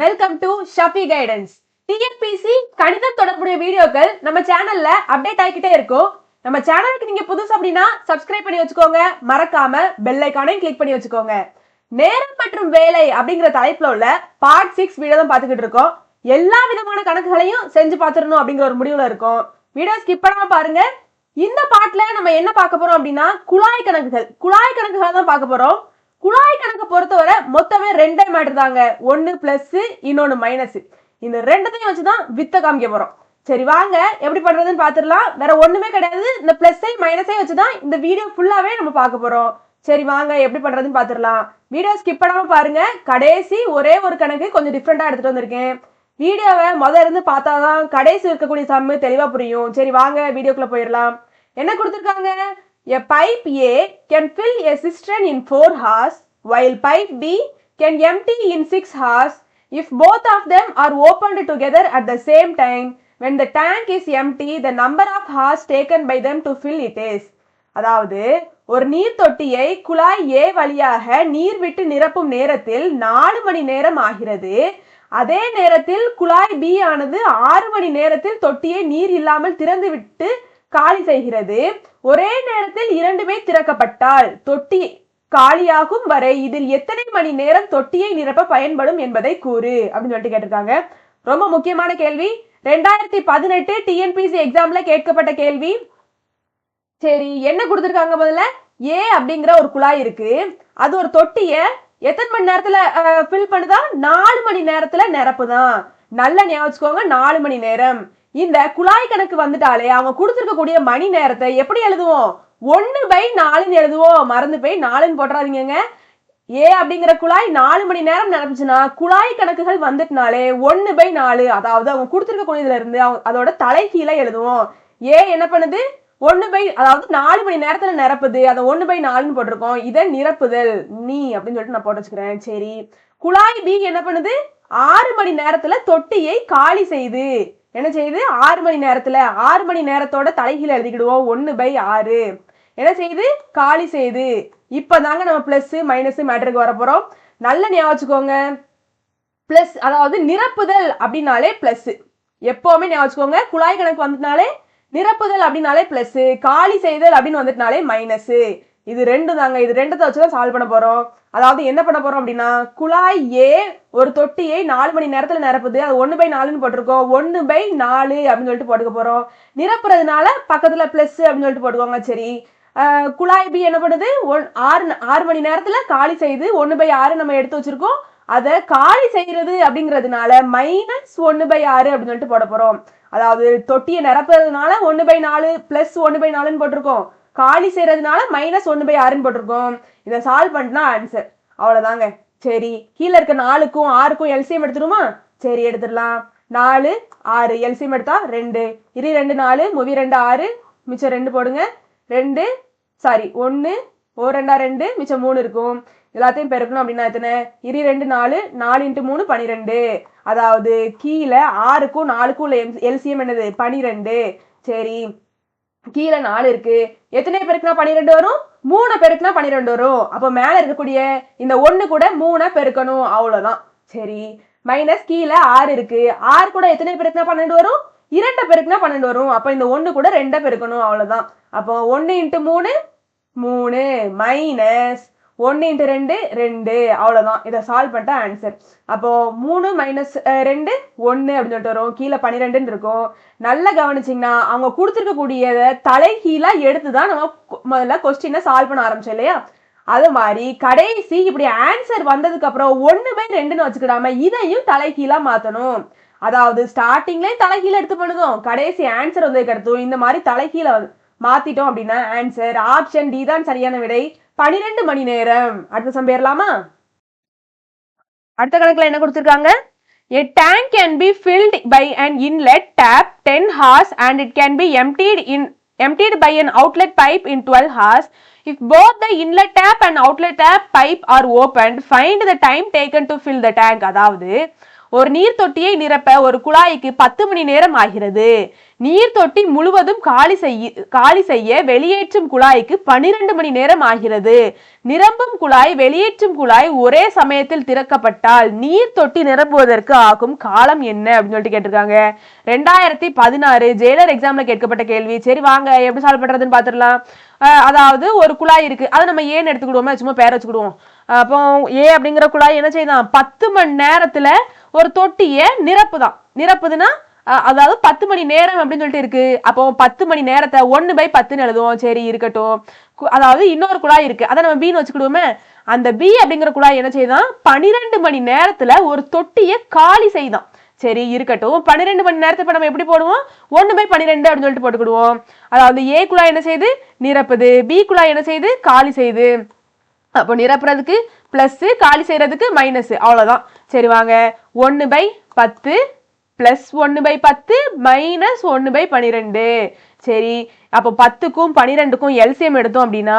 Welcome to Shafi guidance TNPSC கணிதம் தொடர்புடைய வீடியோக்கள் நம்ம சேனல்ல அப்டேட் ஆகிக்கிட்டே இருக்கும். நம்ம சேனலுக்கு நீங்க புதுசு அப்படின்னா சப்ஸ்கிரைப் பண்ணி வச்சுக்கோங்க. மறக்காம பெல் ஐக்கானையும் கிளிக் பண்ணி வச்சுக்கோங்க. நேரம் மற்றும் வேலை அப்படிங்கிற தலைப்புல உள்ள பார்ட் சிக்ஸ் வீடியோ தான் பார்த்துக்கிட்டு இருக்கோம். எல்லா விதமான கணக்குகளையும் செஞ்சு பார்த்துடணும் அப்படிங்கிற ஒரு முடிவுல இருக்கும். வீடியோ ஸ்கிப் பண்ணாம பாருங்க. இந்த பாட்டுல நம்ம என்ன பார்க்க போறோம் அப்படின்னா குழாய் கணக்குகள். குழாய் கணக்குகளை தான் பார்க்க போறோம். குழாய் கணக்கை பொறுத்தவரை மொத்தமே ரெண்டே மேட்டர் தாங்க ஒன்னு பிளஸ் இன்னொன்னு மைனஸ் இந்த வச்சு வச்சுதான் வித்த காமிக்க போறோம். சரி வாங்க. எப்படி பண்றதுன்னு பாத்துடலாம். வேற ஒண்ணுமே கிடையாது. இந்த பிளஸ்ஸை மைனஸை வச்சுதான் இந்த வீடியோ ஃபுல்லாவே நம்ம பார்க்க போறோம். சரி வாங்க. எப்படி பண்றதுன்னு பாத்துடலாம். வீடியோ ஸ்கிப் பண்ணாம பாருங்க. கடைசி ஒரே ஒரு கணக்கு கொஞ்சம் டிஃப்ரெண்டா எடுத்துட்டு வந்திருக்கேன். வீடியோவை முத இருந்து பார்த்தாதான் கடைசி இருக்கக்கூடிய சம்மு தெளிவா புரியும். சரி வாங்க. வீடியோக்குள்ள போயிடலாம். என்ன கொடுத்துருக்காங்க? A pipe A can fill a cistern in four hours while pipe B can empty in 6 hours if both of them are opened together at the same time when the tank is empty the number of hours taken by them to fill it is அதாவது ஒரு நீர் தொட்டியை குழாய் ஏ வழியாக நீர் விட்டு நிரப்பும் நேரத்தில் நாலு மணி நேரம் ஆகிறது அதே நேரத்தில் குழாய் பி ஆனது ஆறு மணி நேரத்தில் தொட்டியை நீர் இல்லாமல் திறந்து விட்டு காலி செய்கிறது ஒரே நேரத்தில் இரண்டுமே திறக்கப்பட்டால் தொட்டி காலியாகும் வரை இதில் எத்தனை மணி நேரம் தொட்டியை நிரப்ப பயன்படும் என்பதை கூறு அப்படின்னு சொல்லிட்டு கேட்டிருக்காங்க. ரொம்ப முக்கியமான கேள்வி. ரெண்டாயிரத்தி பதினெட்டு டிஎன்பிசி எக்ஸாம்ல கேட்கப்பட்ட கேள்வி. சரி என்ன கொடுத்துருக்காங்க முதல்ல? ஏ அப்படிங்கிற ஒரு குழாய் இருக்கு. அது ஒரு தொட்டிய எத்தனை மணி நேரத்துல ஃபில் பண்ணுதா? நாலு மணி நேரத்துல நிரப்புதான் நல்ல ஞாபகம் நாலு மணி நேரம். இந்த குழாய் கணக்கு வந்துட்டாலே அவங்க கொடுத்துருக்கக்கூடிய மணி நேரத்தை எப்படி எழுதுவோம்? ஒன்று பை நாலுன்னு எழுதுவோம். மறந்து போய் நாலுன்னு போட்டுறாதீங்க ஏ அப்படிங்கிற குழாய் நாலு மணி நேரம் நடந்துச்சுன்னா குழாய் கணக்குகள் வந்துட்டுனாலே ஒன்று பை நாலு அதாவது அவங்க கொடுத்துருக்க கூடியதுல இருந்து அவங்க அதோட தலைகீழ எழுதுவோம். ஏ என்ன பண்ணுது? ஒன்று பை அதாவது நாலு மணி நேரத்தில் நிரப்புது. அதை ஒன்று பை நாலுன்னு போட்டிருக்கோம். இதை நிரப்புதல். நீ அப்படின்னு சொல்லிட்டு நான் போட்டு வச்சுக்கிறேன். சரி. குழாய் பி என்ன பண்ணுது? ஆறு மணி நேரத்தில் தொட்டியை காலி செய்து. என்ன செய்யுது? ஆறு மணி நேரத்தில் ஆறு மணி நேரத்தோட தலைகீழ எழுதிக்கிடுவோம். ஒன்று பை ஆறு. என்ன செய்யுது? காலி செய்யுது. இப்போ தாங்க நம்ம ப்ளஸ்ஸு மைனஸ் மேட்டருக்கு வர போகிறோம் நல்ல ஞாபகம் வச்சுக்கோங்க. ப்ளஸ் அதாவது நிரப்புதல் அப்படின்னாலே ப்ளஸ்ஸு எப்போவுமே ஞாபகம் வச்சுக்கோங்க. குழாய் கணக்கு வந்துட்டாலே நிரப்புதல் அப்படின்னாலே ப்ளஸ்ஸு காலி செய்தல் அப்படின்னு வந்துட்டுனாலே மைனஸ் இது ரெண்டு தாங்க இது ரெண்டத்தை வச்சு தான் சால்வ் பண்ண போகிறோம் அதாவது என்ன பண்ண போகிறோம் அப்படின்னா குழாய் ஏ ஒரு தொட்டியை நாலு மணி நேரத்தில் நிரப்புது. அது ஒன்று பை நாலுன்னு போட்டிருக்கோம். ஒன்று பை நாலு அப்படின்னு சொல்லிட்டு போட்டுக்க போகிறோம் நிரப்புறதுனால பக்கத்தில் ப்ளஸ் அப்படின்னு சொல்லிட்டு போட்டுக்கோங்க. சரி. குழாய் பி என்ன பண்ணுது? ஒன் ஆறு ஆறு மணி நேரத்தில் காலி செய்து ஒன்று பை ஆறு நம்ம எடுத்து வச்சுருக்கோம். அதை காலி செய்கிறது அப்படிங்கிறதுனால மைனஸ் ஒன்று பை ஆறு அப்படின்னு சொல்லிட்டு போட அதாவது தொட்டியை நிரப்புறதுனால ஒன்று பை நாலு ப்ளஸ் ஒன்று பை நாலுன்னு போட்டிருக்கோம். காலி செய்கிறதுனால மைனஸ் ஒன்று பை ஆறுன்னு போட்டிருக்கோம். இதை சால்வ் பண்ணினா ஆன்சர் அவ்வளோதாங்க சரி. கீழே இருக்க நாலுக்கும் ஆறுக்கும் எல்சியம் எடுத்துருமா சரி எடுத்துடலாம். நாலு ஆறு. எல்சியம் எடுத்தா ரெண்டு. இரு ரெண்டு நாலு. மூவி ரெண்டு ஆறு. மிச்சம் ரெண்டு போடுங்க. ரெண்டு சாரி ஒன்று ஓ ரெண்டா ரெண்டு மிச்சம் மூணு இருக்கும். எல்லாத்தையும் பெருக்கணும் அப்படின்னா எத்தனை? இரு ரெண்டு நாலு நாலு இன்ட்டு மூணு பனிரெண்டு. அதாவது கீழே ஆறுக்கும் நாலுக்கும் உள்ள எல்சிஎம் என்னது? பனிரெண்டு. சரி. கீழே நாலு இருக்கு. எத்தனை பெருக்குனா பனிரெண்டு வரும்? மூணு பெருக்குனா பனிரெண்டு வரும். அப்போ மேலே இருக்கக்கூடிய இந்த ஒன்று கூட மூணை பெருக்கணும். அவ்வளோதான். சரி. மைனஸ் கீழே ஆறு இருக்கு. ஆறு கூட எத்தனை பெருக்குனா பன்னெண்டு வரும்? இரண்டை பெருக்குனா பன்னெண்டு வரும். அப்போ இந்த ஒன்று கூட ரெண்டை பெருக்கணும். அவ்வளோதான். அப்போ ஒன்று இன்ட்டு மூணு மூணு மைனஸ் ஒன்று இன்ட்டு ரெண்டு ரெண்டு. அவ்வளோதான் இதை சால்வ் பண்ணிட்டா ஆன்சர் அப்போது மூணு மைனஸ் ரெண்டு ஒன்று அப்படின்னு சொல்லிட்டு வரும். கீழே பன்னிரெண்டுன்னு இருக்கும். நல்லா கவனிச்சிங்கன்னா அவங்க கொடுத்துருக்கக்கூடியதை தலைகீழாக எடுத்து தான் நம்ம கொ- முதல்ல கொஸ்டினை சால்வ் பண்ண ஆரம்பிச்சோம் இல்லையா? அது மாதிரி கடைசி இப்படி ஆன்சர் வந்ததுக்கப்புறம் ஒன்று பை ரெண்டுன்னு வச்சுக்கிடாம இதையும் தலைகீழாக மாற்றணும் அதாவது ஸ்டார்டிங்லேயும் தலைகீழ எடுத்து பண்ணுதும். கடைசி ஆன்சர் வந்ததுக்கு அடுத்தும் இந்த மாதிரி தலைகீழ மாத்திட்டோம் அப்படின்னா ஆன்சர் ஆப்ஷன் டி தான் சரியான விடை பனிரெண்டு மணி நேரம் அடுத்த சம் பேரலாமா அடுத்த கணக்குல என்ன கொடுத்துருக்காங்க A tank can be filled by an inlet tap 10 hours and it can be emptied in emptied by an outlet pipe in 12 hours. If both the inlet tap and outlet tap pipe are opened, find the time taken to fill the tank. அதாவது ஒரு நீர் தொட்டியை நிரப்ப ஒரு குழாய்க்கு பத்து மணி நேரம் ஆகிறது நீர் தொட்டி முழுவதும் காலி செய்ய காலி செய்ய வெளியேற்றும் குழாய்க்கு பனிரெண்டு மணி நேரம் ஆகிறது. நிரம்பும் குழாய் வெளியேற்றும் குழாய் ஒரே சமயத்தில் திறக்கப்பட்டால் நீர் தொட்டி நிரம்புவதற்கு ஆகும் காலம் என்ன அப்படின்னு சொல்லிட்டு கேட்டிருக்காங்க. ரெண்டாயிரத்தி பதினாறு ஜெயிலர் எக்ஸாம்ல கேட்கப்பட்ட கேள்வி. சரி வாங்க எப்படி சால்வ் பண்றதுன்னு பாத்துடலாம். அதாவது ஒரு குழாய் இருக்கு. அதை நம்ம ஏன்னு எடுத்துக்கிடுவோமே? சும்மா பேர வச்சுக்கிடுவோம். அப்போ ஏ அப்படிங்கிற குழாய் என்ன செய்யலாம் பத்து மணி நேரத்துல ஒரு தொட்டியை நிரப்புதான். நிரப்புதுன்னா அதாவது பத்து மணி நேரம் அப்படின்னு சொல்லிட்டு இருக்கு. அப்போ பத்து மணி நேரத்தை ஒன்று பை பத்துன்னு எழுதுவோம். சரி இருக்கட்டும். கு- அதாவது இன்னொரு குழாய் இருக்கு. அதை நம்ம பின்னு வச்சுக்கிடுவோமே. அந்த பி அப்படிங்கிற குழாய் என்ன செய்யுதான் பனிரெண்டு மணி நேரத்துல ஒரு தொட்டியை காலி செய்தான். சரி இருக்கட்டும். பன்னிரெண்டு மணி நேரத்தை இப்போ நம்ம எப்படி போடுவோம்? ஒன்று பை பன்னிரெண்டு அப்படின்னு சொல்லிட்டு போட்டுக்கிடுவோம். அதாவது ஏ குழாய் என்ன செய்யுது? நிரப்புது. பி குழாய் என்ன செய்யுது? காலி செய்யுது. அப்போ நிரப்புறதுக்கு ப்ளஸ்ஸு காலி செய்கிறதுக்கு மைனஸ் அவ்வளோதான் சரி வாங்க. ஒன்று பை பத்து ப்ளஸ் ஒன்று பை பத்து மைனஸ் ஒன்று பை பன்னிரெண்டு சரி அப்போ பத்துக்கும் பன்னிரெண்டுக்கும் எல்சிஎம் எடுத்தோம் அப்படின்னா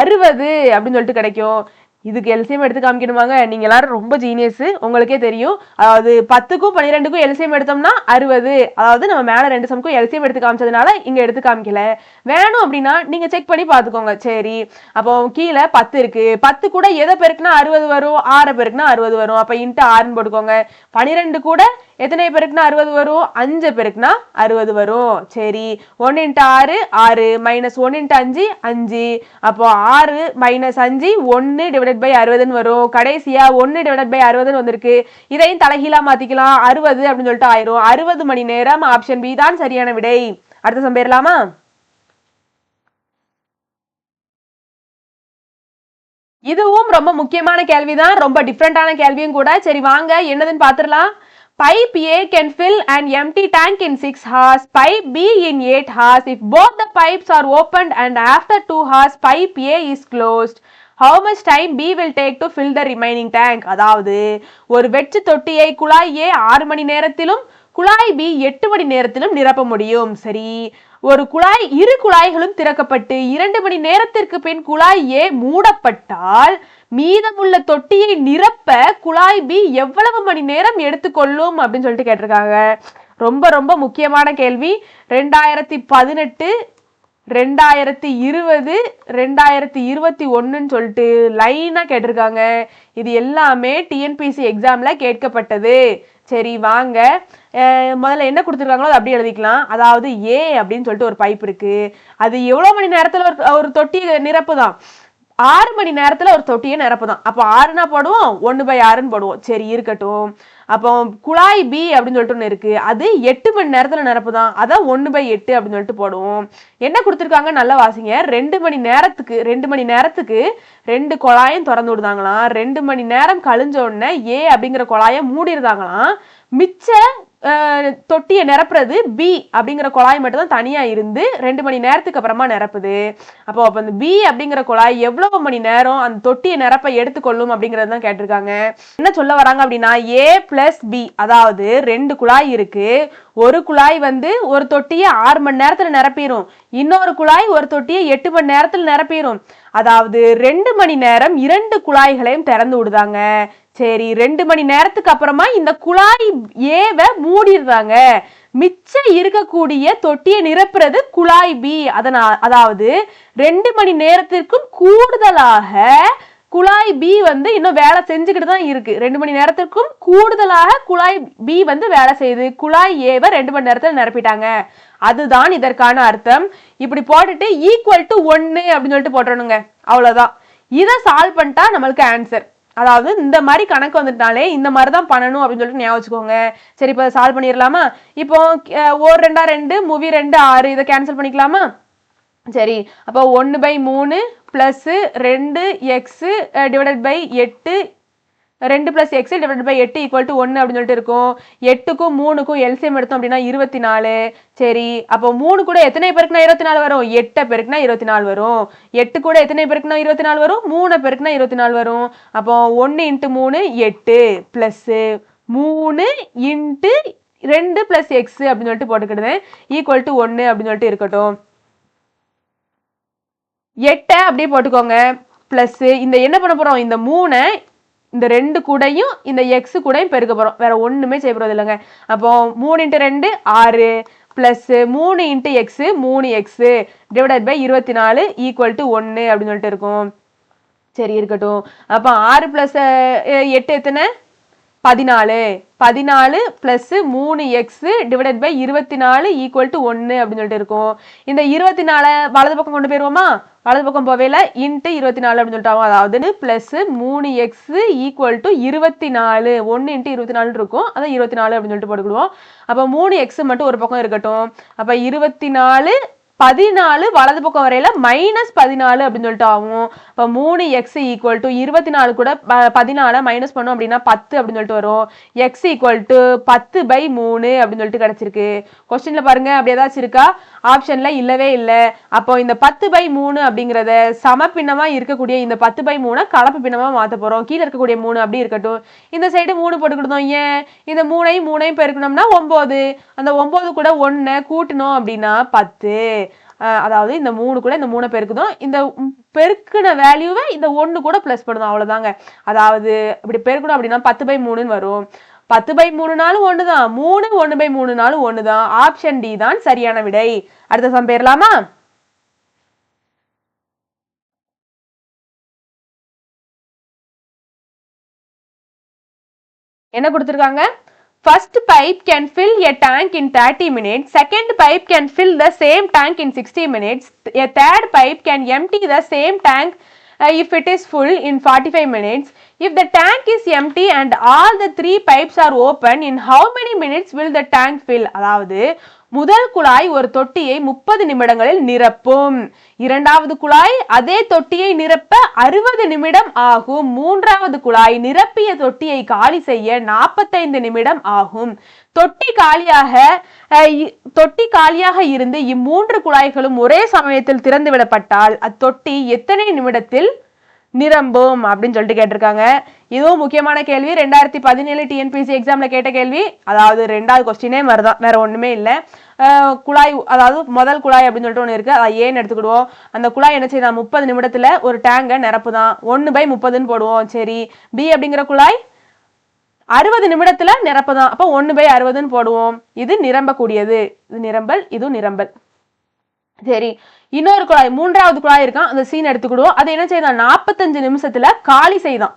அறுபது அப்படின்னு சொல்லிட்டு கிடைக்கும். இதுக்கு எல்சிஎம் எடுத்து காமிக்கணுமாங்க? நீங்க எல்லாரும் ரொம்ப ஜீனியஸ் உங்களுக்கே தெரியும். அதாவது பத்துக்கும் பன்னிரெண்டுக்கும் எல்சிஎம் எடுத்தோம்னா அறுபது. அதாவது நம்ம மேல ரெண்டு சமக்கும் எல்சிஎம் எடுத்து காமிச்சதுனால இங்க எடுத்து காமிக்கல. வேணும் அப்படின்னா நீங்க செக் பண்ணி பார்த்துக்கோங்க. சரி. அப்போ கீழே பத்து இருக்கு. பத்து கூட எதை பெருக்குனா அறுபது வரும்? ஆறை பெருக்குனா அறுபது வரும். அப்ப இன்ட்டு ஆறுன்னு போட்டுக்கோங்க. பன்னிரெண்டு கூட எத்தனை பெருக்குனா அறுபது வரும்? அஞ்சு பெருக்குனா அறுபது வரும். சரி. ஒன் இன்ட்டு ஆறு ஆறு மைனஸ் ஒன் இன்ட்டு அஞ்சு அஞ்சு. அப்போ ஆறு மைனஸ் அஞ்சு ஒன்று டிவைடட் பை அறுபதுன்னு வரும். கடைசியா ஒன்று டிவைடட் பை அறுபதுன்னு வந்திருக்கு. இதையும் தலைகீழா மாத்திக்கலாம். அறுபது அப்படின்னு சொல்லிட்டு ஆயிரும். அறுபது மணி நேரம் ஆப்ஷன் பி தான் சரியான விடை. அடுத்த சம் போயிடலாமா இதுவும் ரொம்ப முக்கியமான கேள்விதான். ரொம்ப டிஃப்ரெண்டான கேள்வியும் கூட. சரி வாங்க. என்னதுன்னு பார்த்துடலாம் pipe A can fill an empty tank in 6 hours, pipe B in 8 hours. If both the pipes are opened and after 2 hours pipe A is closed, how much time be will take to fill the remaining tank அதாவது ஒரு வெற்று தொட்டியை குழாய் ஏ ஆறு மணி நேரத்திலும் குழாய் B எட்டு மணி நேரத்திலும் நிரப்ப முடியும். சரி ஒரு குழாய் இரு குழாய்களும் திறக்கப்பட்டு இரண்டு மணி நேரத்திற்கு பின் குழாய் ஏ மூடப்பட்டால் மீதமுள்ள தொட்டியை நிரப்ப குழாய் பி எவ்வளவு மணி நேரம் எடுத்துக்கொள்ளும் அப்படின்னு சொல்லிட்டு கேட்டிருக்காங்க. ரொம்ப ரொம்ப முக்கியமான கேள்வி. ரெண்டாயிரத்தி பதினெட்டு ரெண்டாயிரத்தி இருபது ரெண்டாயிரத்தி இருபத்தி ஒன்றுன்னு சொல்லிட்டு லைனாக கேட்டிருக்காங்க. இது எல்லாமே டிஎன்பிசி எக்ஸாமில் கேட்கப்பட்டது. சரி வாங்க. முதல்ல என்ன கொடுத்துருக்காங்களோ அதை அப்படியே எழுதிக்கலாம். அதாவது ஏ அப்படின்னு சொல்லிட்டு ஒரு பைப் இருக்குது அது எவ்வளோ மணி நேரத்தில் ஒரு ஒரு தொட்டி நிரப்பு தான். ஆறு மணி நேரத்தில் ஒரு தொட்டியை நிரப்புதான் அப்போ ஆறுனா போடுவோம் ஒன்று பை ஆறுன்னு போடுவோம். சரி இருக்கட்டும். அப்போ குழாய் பி அப்படின்னு சொல்லிட்டு ஒன்று இருக்கு. அது எட்டு மணி நேரத்தில் நிரப்பு தான். அதான் ஒன்று பை எட்டு அப்படின்னு சொல்லிட்டு போடுவோம். என்ன கொடுத்துருக்காங்க நல்லா வாசிங்க. ரெண்டு மணி நேரத்துக்கு ரெண்டு மணி நேரத்துக்கு ரெண்டு குழாயும் திறந்து விடுதாங்களாம். ரெண்டு மணி நேரம் கழிஞ்ச உடனே ஏ அப்படிங்கிற குழாயை மூடிடுதாங்களாம். மிச்ச தொட்டியை நிரப்புறது பி அப்படிங்கிற குழாய் மட்டும் தான் தனியாக இருந்து ரெண்டு மணி நேரத்துக்கு அப்புறமா நிரப்புது. அப்போ அப்போ அந்த பி அப்படிங்கிற குழாய் எவ்வளவு மணி நேரம் அந்த தொட்டியை நிரப்ப எடுத்துக்கொள்ளும் அப்படிங்கிறது தான் கேட்டிருக்காங்க. என்ன சொல்ல வராங்க அப்படின்னா ஏ பிளஸ் பி அதாவது ரெண்டு குழாய் இருக்குது ஒரு குழாய் வந்து ஒரு தொட்டியை ஆறு மணி நேரத்தில் நிரப்பிடும் இன்னொரு குழாய் ஒரு தொட்டியை எட்டு மணி நேரத்தில் நிரப்பிடும் அதாவது ரெண்டு மணி நேரம் இரண்டு குழாய்களையும் திறந்து விடுதாங்க. சரி ரெண்டு மணி நேரத்துக்கு அப்புறமா இந்த குழாய் ஏவை மூடிடுறாங்க. மிச்சம் இருக்கக்கூடிய தொட்டியை நிரப்புறது குழாய் பி. அதனால் அதாவது ரெண்டு மணி நேரத்திற்கும் கூடுதலாக குழாய் பி வந்து இன்னும் வேலை செஞ்சுக்கிட்டு தான் இருக்கு. ரெண்டு மணி நேரத்திற்கும் கூடுதலாக குழாய் பி வந்து வேலை செய்யுது. குழாய் ஏவை ரெண்டு மணி நேரத்தில் நிரப்பிட்டாங்க. அதுதான் இதற்கான அர்த்தம். இப்படி போட்டுட்டு ஈக்குவல் டு ஒன்று அப்படின்னு சொல்லிட்டு போட்டுறணுங்க. அவ்வளோதான் இதை சால்வ் பண்ணிட்டா நம்மளுக்கு ஆன்சர் அதாவது இந்த மாதிரி கணக்கு வந்துட்டாலே இந்த மாதிரி தான் பண்ணணும் அப்படின்னு சொல்லிட்டு ஞாபகம் வச்சுக்கோங்க. சரி இப்போ சால்வ் பண்ணிடலாமா? இப்போ ஒரு ரெண்டா ரெண்டு மூவி ரெண்டு ஆறு இதை கேன்சல் பண்ணிக்கலாமா? சரி அப்போ ஒன்று பை மூணு ப்ளஸ்ஸு ரெண்டு எக்ஸு டிவைடட் பை எட்டு. ரெண்டு ப்ளஸ் எக்ஸ் டிவைட் பை எட்டு ஈக்குவல் டு ஒன்று அப்படின்னு சொல்லிட்டு இருக்கும். எட்டுக்கும் மூணுக்கும் எல்சிஎம் எடுத்தோம் அப்படின்னா இருபத்தி நாலு சரி அப்போ மூணு கூட எத்தனை பேருக்குனா இருபத்தி நாலு வரும்? எட்டை பேருக்குனா இருபத்தி நாலு வரும். எட்டு கூட எத்தனை பேருக்குனா இருபத்தி நாலு வரும்? மூணு பேருக்குனா இருபத்தி நாலு வரும். அப்போ ஒன்று இன்ட்டு மூணு எட்டு ப்ளஸ்ஸு மூணு இன்ட்டு ரெண்டு ப்ளஸ் எக்ஸ் அப்படின்னு சொல்லிட்டு போட்டுக்கிடுவேன் ஈக்குவல் டு ஒன்று அப்படின்னு சொல்லிட்டு இருக்கட்டும். எட்டை அப்படியே போட்டுக்கோங்க. ப்ளஸ்ஸு இந்த என்ன பண்ண போகிறோம் இந்த மூணை இந்த ரெண்டு கூடையும் இந்த எக்ஸு கூடையும் பெருக்க போகிறோம் வேற ஒன்றுமே செய்ய போகிறது இல்லைங்க. அப்போ மூணு இன்ட்டு ரெண்டு ஆறு. ப்ளஸ்ஸு மூணு இன்ட்டு எக்ஸு மூணு எக்ஸு டிவைடட் பை இருபத்தி நாலு ஈக்குவல் டு ஒன்று அப்படின்னு சொல்லிட்டு இருக்கும். சரி இருக்கட்டும். அப்போ ஆறு ப்ளஸ் எட்டு எத்தனை? பதினாலு. பதினாலு ப்ளஸ்ஸு மூணு எக்ஸு டிவைடட் பை இருபத்தி நாலு ஈக்குவல் டு ஒன்று அப்படின்னு சொல்லிட்டு இருக்கும். இந்த இருபத்தி நாலை வலது பக்கம் கொண்டு போயிடுவோமா வலது பக்கம் போவேல இன்ட்டு இருபத்தி நாலு அப்படின்னு சொல்லிட்டு அதாவது ப்ளஸ் மூணு எக்ஸு ஈக்குவல் டு இருபத்தி நாலு. ஒன்று இன்ட்டு இருபத்தி நாலு இருக்கும். அதான் இருபத்தி நாலு அப்படின்னு சொல்லிட்டு போட்டுக்கிடுவோம். அப்போ மூணு எக்ஸ் மட்டும் ஒரு பக்கம் இருக்கட்டும். அப்போ இருபத்தி நாலு பதினாலு வலது பக்கம் வரையில மைனஸ் பதினாலு அப்படின்னு சொல்லிட்டு ஆகும். இப்போ மூணு எக்ஸ் ஈக்குவல் டு இருபத்தி நாலு கூட பதினாலு மைனஸ் பண்ணோம் அப்படின்னா பத்து அப்படின்னு சொல்லிட்டு வரும். எக்ஸ் ஈக்குவல் டு பத்து பை மூணு அப்படின்னு சொல்லிட்டு கிடைச்சிருக்கு. கொஸ்டின்ல பாருங்க அப்படி ஏதாச்சும் இருக்கா? ஆப்ஷன்ல இல்லவே இல்லை. அப்போ இந்த பத்து பை மூணு அப்படிங்கிறத சமப்பின்னமா இருக்கக்கூடிய இந்த பத்து பை மூணை கலப்பு பின்னமா மாற்ற போறோம். கீழே இருக்கக்கூடிய மூணு அப்படி இருக்கட்டும். இந்த சைடு மூணு போட்டுக்கிட்டோம் ஏன்? இந்த மூணையும் மூணையும் பெருக்கணும்னா ஒன்பது அந்த ஒன்பது கூட ஒன்னை கூட்டணும் அப்படின்னா பத்து. அதாவது இந்த மூணு கூட இந்த மூணை பெருக்குதும். இந்த பெருக்கின பெருக்குன வேல்யூவை இந்த ஒன்று கூட ப்ளஸ் பண்ணணும் அவ்வளோதாங்க அதாவது இப்படி பெருக்கணும் அப்படின்னா பத்து பை மூணுன்னு வரும். பத்து பை மூணு நாளும் ஒன்று தான் மூணு ஒன்று பை மூணு நாளும் ஒன்று தான் ஆப்ஷன் டி தான் சரியான விடை. அடுத்த சம் பேரலாமா என்ன கொடுத்துருக்காங்க? First pipe can fill a tank in 30 minutes. Second pipe can fill the same tank in 60 minutes. A third pipe can empty the same tank uh, if it is full in 45 minutes. If the tank is empty and all the three pipes are open, in how many minutes will the tank fill? அதாவது முதல் குழாய் ஒரு தொட்டியை முப்பது நிமிடங்களில் நிரப்பும். இரண்டாவது குழாய் அதே தொட்டியை நிரப்ப அறுபது நிமிடம் ஆகும். மூன்றாவது குழாய் நிரப்பிய தொட்டியை காலி செய்ய நாற்பத்தைந்து நிமிடம் ஆகும். தொட்டி காலியாக அஹ், தொட்டி காலியாக இருந்து இம்மூன்று குழாய்களும் ஒரே சமயத்தில் திறந்து விடப்பட்டால் அத்தொட்டி எத்தனை நிமிடத்தில் நிரம்பும் அப்படின்னு சொல்லிட்டு கேட்டிருக்காங்க. இதுவும் முக்கியமான கேள்வி. ரெண்டாயிரத்தி பதினேழு டிஎன்பிசி எக்ஸாம்ல கேட்ட கேள்வி. அதாவது ரெண்டாவது கொஸ்டினே மாதிரிதான் வேற ஒண்ணுமே இல்லை. குழாய் அதாவது முதல் குழாய் அப்படின்னு சொல்லிட்டு ஒன்று இருக்குது அதை ஏன்னு எடுத்துக்கிடுவோம். அந்த குழாய் என்ன செய்யுதா முப்பது நிமிடத்தில் ஒரு டேங்கை நிரப்பு தான் ஒன்று பை முப்பதுன்னு போடுவோம். சரி. பி அப்படிங்கிற குழாய் அறுபது நிமிடத்தில் நிரப்பு தான் அப்போ ஒன்று பை அறுபதுன்னு போடுவோம். இது நிரம்பக்கூடியது. இது நிரம்பல் இது நிரம்பல். சரி. இன்னொரு குழாய் மூன்றாவது குழாய் இருக்கான். அந்த சீன் எடுத்துக்கிடுவோம். அது என்ன செய்தான்? நாற்பத்தஞ்சு நிமிஷத்துல காலி செய்தான்.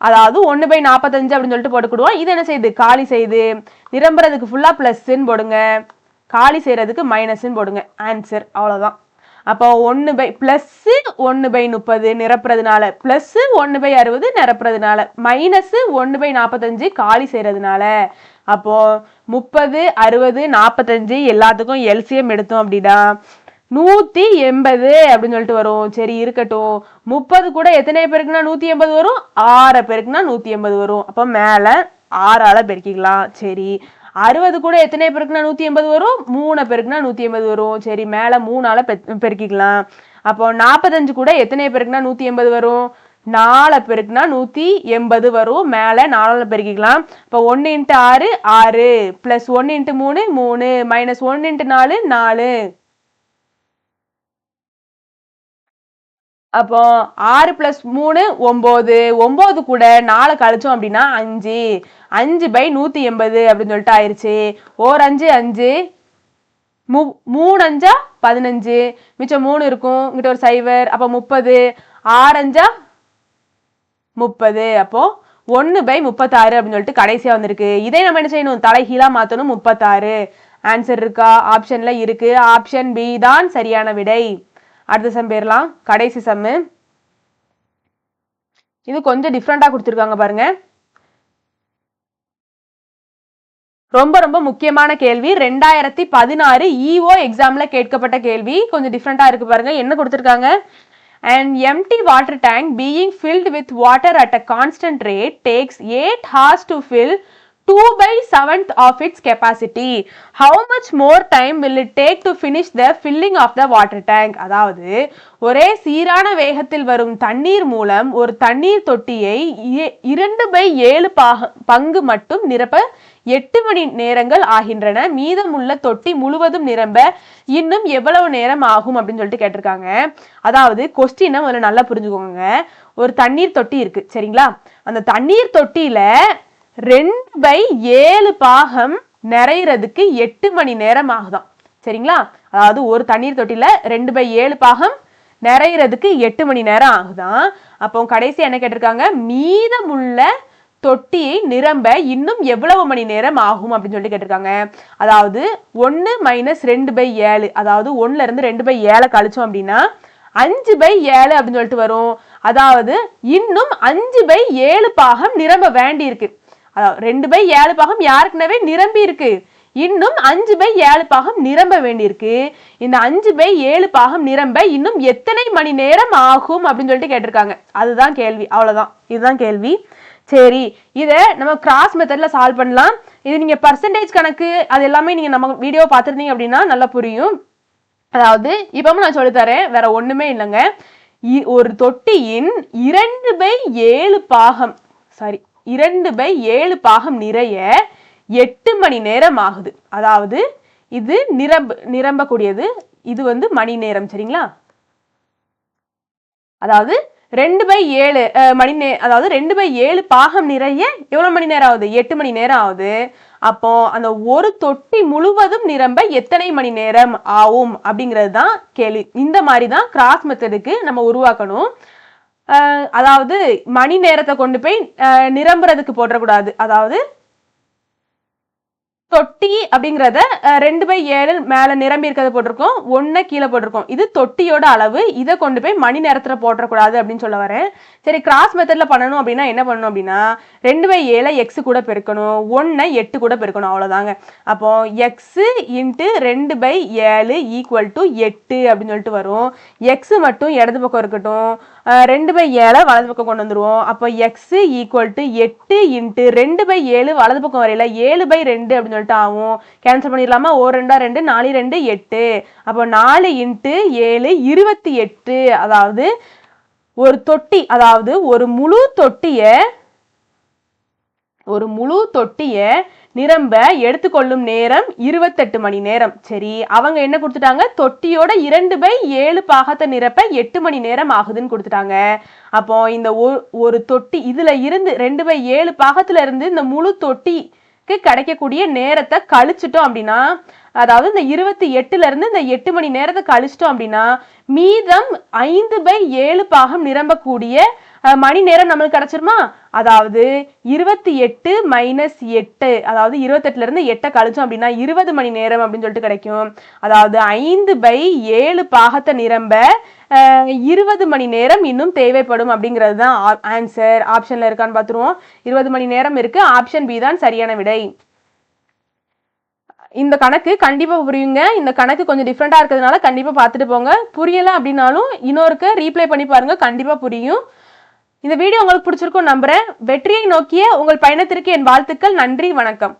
அதாவது ஒன்று பை நாற்பத்தஞ்சு அப்படின்னு சொல்லிட்டு போட்டுக்கிடுவோம். இது என்ன செய்யுது காலி செய்யுது நிரம்புறதுக்கு ஃபுல்லாக ப்ளஸ்ன்னு போடுங்க. காலி செய்கிறதுக்கு மைனஸ்ன்னு போடுங்க. ஆன்சர் அவ்வளோதான் அப்போ ஒன்று பை ப்ளஸ்ஸு ஒன்று பை முப்பது நிரப்புறதுனால ப்ளஸ்ஸு ஒன்று பை அறுபது நிரப்புறதுனால மைனஸு ஒன்று பை நாற்பத்தஞ்சு காலி செய்கிறதுனால அப்போ முப்பது அறுபது நாற்பத்தஞ்சு எல்லாத்துக்கும் எல்சிஎம் எடுத்தோம் அப்படின்னா நூற்றி எண்பது அப்படின்னு சொல்லிட்டு வரும். சரி இருக்கட்டும். முப்பது கூட எத்தனை பேருக்குன்னா நூற்றி எண்பது வரும்? ஆறு பேருக்குன்னா நூற்றி எண்பது வரும். அப்போ மேலே ஆறால பெருக்கிக்கலாம். சரி. அறுபது கூட எத்தனை பேருக்குன்னா நூற்றி எண்பது வரும்? மூணு பேருக்குன்னா நூற்றி எண்பது வரும். சரி மேலே மூணால் பெ- பெருக்கிக்கலாம். அப்போ நாற்பத்தஞ்சு கூட எத்தனை பேருக்குன்னா நூற்றி எண்பது வரும்? நாலு பேருக்குன்னா நூத்தி எண்பது வரும். மேல நாலால பெருக்கிக்கலாம். இப்போ ஒன்று இன்ட்டு ஆறு ஆறு. பிளஸ் ஒன்று இன்ட்டு மூணு மூணு. மைனஸ் ஒன்று இன்ட்டு நாலு நாலு. அப்போ ஆறு பிளஸ் மூணு ஒம்பது. ஒம்பது கூட நாலு கழிச்சோம் அப்படின்னா அஞ்சு. அஞ்சு பை நூற்றி எண்பது அப்படின்னு சொல்லிட்டு ஆயிடுச்சு ஓர் அஞ்சு அஞ்சு. மூ மூணு அஞ்சா பதினஞ்சு. மிச்சம் மூணு இருக்கும். இங்கிட்ட ஒரு சைவர் அப்போ முப்பது. ஆறஞ்சா முப்பது. அப்போது ஒன்று பை முப்பத்தாறு அப்படின்னு சொல்லிட்டு கடைசியாக வந்திருக்கு. இதே நம்ம என்ன செய்யணும்? தலைகீழாக மாற்றணும் முப்பத்தாறு. ஆன்சர் இருக்கா? ஆப்ஷனில் இருக்குது ஆப்ஷன் பி தான் சரியான விடை. அடுத்த சம் பேர்லாம் கடைசி சம்மு இது கொஞ்சம் டிஃப்ரெண்ட்டாக கொடுத்துருக்காங்க பாருங்க. ரொம்ப ரொம்ப முக்கியமான கேள்வி. ரெண்டாயிரத்தி பதினாறு இஓ எக்ஸாம்ல கேட்கப்பட்ட கேள்வி. கொஞ்சம் டிஃப்ரெண்ட்டாக இருக்கு பாருங்க. என்ன கொடுத்துருக்காங்க? And empty water tank being filled with water at a constant rate takes eight hours to fill two by seventh of its capacity how much more time will it take to finish the filling of the water tank அதாவது ஒரே சீரான வேகத்தில் வரும் தண்ணீர் மூலம் ஒரு தண்ணீர் தொட்டியை இரண்டு பை ஏழு பங்கு மட்டும் நிரப்ப எட்டு மணி நேரங்கள் ஆகின்றன. மீதமுள்ள தொட்டி முழுவதும் நிரம்ப இன்னும் எவ்வளவு நேரம் ஆகும் அப்படின்னு சொல்லிட்டு கேட்டிருக்காங்க. அதாவது கொஸ்டினை அதில் நல்லா புரிஞ்சுக்கோங்க. ஒரு தண்ணீர் தொட்டி இருக்கு சரிங்களா? அந்த தண்ணீர் தொட்டியில ரெண்டு பை ஏழு பாகம் நிறையறதுக்கு எட்டு மணி நேரம் ஆகுதாம் சரிங்களா? அதாவது ஒரு தண்ணீர் தொட்டியில் ரெண்டு பை ஏழு பாகம் நிறையறதுக்கு எட்டு மணி நேரம் ஆகுதாம் அப்போ கடைசி என்ன கேட்டிருக்காங்க? மீதமுள்ள தொட்டியை நிரம்ப இன்னும் எவ்வளவு மணி நேரம் ஆகும் அப்படின்னு சொல்லிட்டு கேட்டிருக்காங்க. அதாவது ஒன்று மைனஸ் ரெண்டு பை ஏழு அதாவது ஒன்றுலேருந்து இருந்து ரெண்டு பை ஏழை கழிச்சோம் அப்படின்னா அஞ்சு பை ஏழு அப்படின்னு சொல்லிட்டு வரும். அதாவது இன்னும் அஞ்சு பை ஏழு பாகம் நிரம்ப வேண்டி இருக்கு அதாவது ரெண்டு பை ஏழு பாகம் யாருக்குனவே நிரம்பி இருக்கு. இன்னும் அஞ்சு பை ஏழு பாகம் நிரம்ப வேண்டியிருக்கு. இந்த அஞ்சு பை ஏழு பாகம் நிரம்ப இன்னும் எத்தனை மணி நேரம் ஆகும் அப்படின்னு சொல்லிட்டு கேட்டிருக்காங்க. அதுதான் கேள்வி. அவ்வளோதான் இதுதான் கேள்வி. சரி இதை நம்ம கிராஸ் மெத்தடில் சால்வ் பண்ணலாம். இது நீங்கள் பர்சன்டேஜ் கணக்கு அது எல்லாமே நீங்கள் நம்ம வீடியோ பார்த்துருந்தீங்க அப்படின்னா நல்லா புரியும். அதாவது இப்பவும் நான் சொல்லித்தரேன் வேற ஒன்றுமே இல்லைங்க. இ- ஒரு தொட்டியின் இரண்டு பை ஏழு பாகம். சாரி இரண்டு பை ஏழு பாகம் நிறைய எட்டு மணி நேரம் ஆகுது. அதாவது இது நிரம்ப நிரம்பக்கூடியது. இது வந்து மணி நேரம் சரிங்களா? அதாவது ரெண்டு பை ஏழு மணி நே அதாவது ரெண்டு பை ஏழு பாகம் நிறைய எவ்வளவு மணி நேரம் ஆகுது? எட்டு மணி நேரம் ஆகுது. அப்போ அந்த ஒரு தொட்டி முழுவதும் நிரம்ப எத்தனை மணி நேரம் ஆகும்? அப்படிங்கிறது தான் கேள்வி. இந்த மாதிரி தான் கிராஸ் மெத்தடுக்கு நம்ம உருவாக்கணும். அதாவது மணி நேரத்தை கொண்டு போய் நிரம்புறதுக்கு போட்டுறக்கூடாது அதாவது தொட்டி அப்படிங்கிறத ரெண்டு பை ஏழு மேலே நிரம்பி இருக்கிறத போட்டிருக்கோம் ஒன்றை கீழே போட்டிருக்கோம். இது தொட்டியோட அளவு இதை கொண்டு போய் மணி நேரத்தில் போட்டுறக்கூடாது அப்படின்னு சொல்ல வரேன். சரி கிராஸ் மெத்தடில் பண்ணணும் அப்படின்னா என்ன பண்ணணும் அப்படின்னா ரெண்டு பை ஏழை எக்ஸ் கூட பெருக்கணும் ஒன்றை எட்டு கூட பெருக்கணும் அவ்வளோதாங்க அப்போ எக்ஸு இன்ட்டு ரெண்டு பை ஏழு ஈக்குவல் டு எட்டு அப்படின்னு சொல்லிட்டு வரும். எக்ஸு மட்டும் இடது பக்கம் இருக்கட்டும் ரெண்டு பை ஏழை வலது பக்கம் கொண்டு வந்துடுவோம் அப்போ எக்ஸு ஈக்குவல் டு எட்டு இன்ட்டு ரெண்டு பை ஏழு வலது பக்கம் வரையில ஏழு பை ரெண்டு அப்படின்னு சொல்லிட்டு ஆகும். கேன்சல் பண்ணிடலாமா? ஓ ரெண்டா ரெண்டு நாலு ரெண்டு எட்டு. அப்போ நாலு இன்ட்டு ஏழு இருபத்தி எட்டு. அதாவது ஒரு தொட்டி அதாவது ஒரு முழு தொட்டியை ஒரு முழு தொட்டியை நிரம்ப எடுத்துக்கொள்ளும் நேரம் இருபத்தெட்டு மணி நேரம். சரி அவங்க என்ன கொடுத்துட்டாங்க? தொட்டியோட இரண்டு பை ஏழு பாகத்தை நிரப்ப எட்டு மணி நேரம் ஆகுதுன்னு கொடுத்துட்டாங்க. அப்போ இந்த ஒரு- ஒரு தொட்டி இதுல இருந்து ரெண்டு பை ஏழு பாகத்துல இருந்து இந்த முழு தொட்டிக்கு கிடைக்கக்கூடிய நேரத்தை கழிச்சிட்டோம் அப்படின்னா அதாவது இந்த இருபத்தி எட்டுல இருந்து இந்த எட்டு மணி நேரத்தை கழிச்சிட்டோம் அப்படின்னா மீதம் ஐந்து பை ஏழு பாகம் நிரம்பக்கூடிய மணி நேரம் நம்மளுக்கு கிடைச்சிருமா? அதாவது இருபத்தி எட்டு மைனஸ் எட்டு அதாவது இருபத்தெட்டுல இருந்து எட்டை கழிச்சோம் அப்படின்னா இருபது மணி நேரம் அப்படின்னு சொல்லிட்டு கிடைக்கும். அதாவது ஐந்து பை ஏழு பாகத்தை நிரம்ப இருபது மணி நேரம் இன்னும் தேவைப்படும் அப்படிங்கிறது தான் ஆன்சர் ஆப்ஷன்ல இருக்கான்னு பார்த்துருவோம். இருபது மணி நேரம் இருக்கு. ஆப்ஷன் பி தான் சரியான விடை. இந்த கணக்கு கண்டிப்பாக புரியுங்க. இந்த கணக்கு கொஞ்சம் டிஃப்ரெண்ட்டாக இருக்கிறதுனால கண்டிப்பாக பார்த்துட்டு போங்க. புரியலை அப்படின்னாலும் இன்னொருக்க ரீப்ளை பண்ணி பாருங்கள் கண்டிப்பாக புரியும். இந்த வீடியோ உங்களுக்கு பிடிச்சிருக்கும் நம்புறேன். வெற்றியை நோக்கிய உங்கள் பயணத்திற்கு என் வாழ்த்துக்கள். நன்றி வணக்கம்.